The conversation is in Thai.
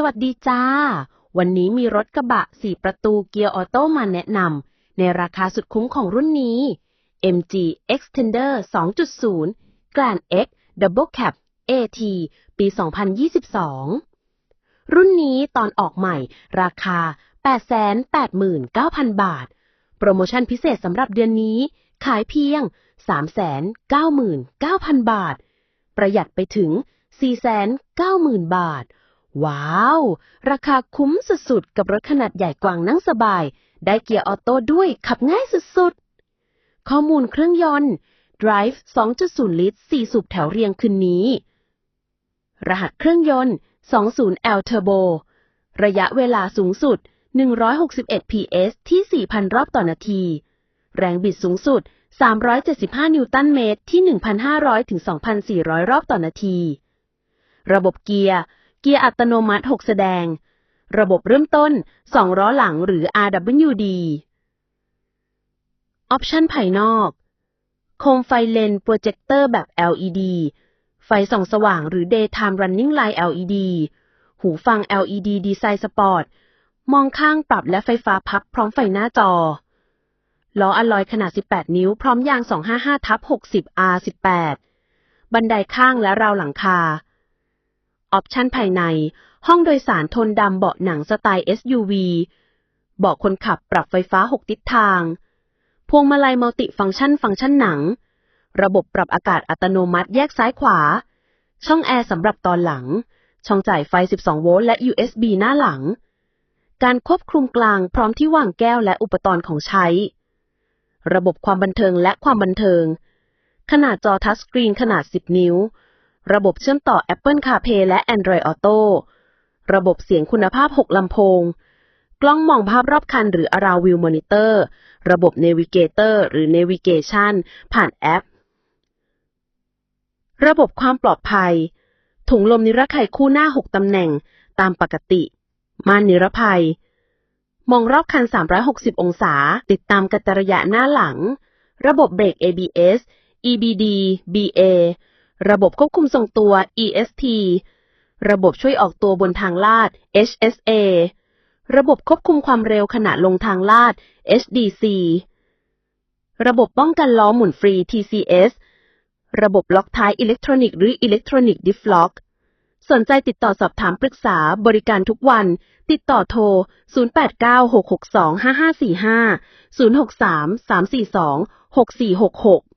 สวัสดีจ้า วันนี้มีรถกระบะ 4 ประตูเกียร์ออโต้มาแนะนำในราคาสุดคุ้มของรุ่นนี้ MG Extender 2.0 Grand X Double Cab AT ปี 2022 รุ่นนี้ตอนออกใหม่ ราคา 889,000 บาท โปรโมชั่นพิเศษสำหรับเดือนนี้ ขายเพียง 399,000 บาท ประหยัดไปถึง 490,000 บาท ว้าว ราคาคุ้มสุดๆ กับรถขนาดใหญ่กว้างนั่งสบาย ได้เกียร์ออโต้ด้วยขับง่ายสุดๆ ข้อมูลเครื่องยนต์ Drive 2.0 ลิตร 4 สูบแถวเรียงคืนนี้ รหัสเครื่องยนต์ 20L Turbo ระยะเวลาสูงสุด 161 PS ที่ 4,000 รอบต่อนาที แรงบิดสูงสุด 375 นิวตันเมตรที่ 1,500 ถึง 2,400 รอบต่อนาที ระบบเกียร์ กียร์อัตโนมัติ 6 แสดง ระบบเริ่มต้น 2 ล้อหลังหรือ RWD ออปชันภายนอก โคมไฟเลนโปรเจคเตอร์แบบ LED ไฟส่องสว่างหรือ Daytime Running Light LED หูฟัง LED ดีไซน์สปอร์ต มองข้างปรับและไฟฟ้าพับพร้อมไฟหน้าจอ ล้ออะลอยขนาด 18 นิ้ว พร้อมยาง 255ทับ60 R18 บันไดข้างและราวหลังคา ออปชันภายใน ห้องโดยสารโทนดำเบาะหนังสไตล์ SUV เบาะคนขับปรับไฟฟ้า 6 ทิศทาง พวงมาลัยมัลติฟังก์ชันฟังก์ชันหนัง ระบบปรับอากาศอัตโนมัติแยกซ้ายขวา ช่องแอร์สำหรับตอนหลัง ช่องจ่ายไฟ 12 โวลต์และ USB หน้าหลัง การควบคุมกลางพร้อมที่วางแก้วและอุปกรณ์ของใช้ ระบบความบันเทิงและความบันเทิง ขนาดจอทัชสกรีนขนาด 10 นิ้ว ระบบเชื่อมต่อ Apple CarPlay และ Android Auto ระบบเสียงคุณภาพ 6 ลำโพง กล้องมองภาพรอบคันหรือ Around View Monitor ระบบ Navigator หรือ Navigation ผ่านแอป ระบบความปลอดภัย ถุงลมนิรภัยคู่หน้า 6 ตำแหน่ง ตามปกติ ม่านนิรภัย มองรอบคัน 360 องศา ติดตามกัจจระยะหน้าหลัง ระบบเบรก ABS EBD BA ระบบควบคุมทรงตัว EST ระบบช่วยออกตัวบนทางลาด HSA ระบบควบคุมความเร็วขณะลงทางลาด HDC ระบบป้องกันล้อหมุนฟรี TCS ระบบล็อกท้ายอิเล็กทรอนิกส์หรืออิเล็กทรอนิกส์ดิฟล็อก สนใจติดต่อสอบถามปรึกษาบริการทุกวัน ติดต่อโทร 0896625545 063 342 6466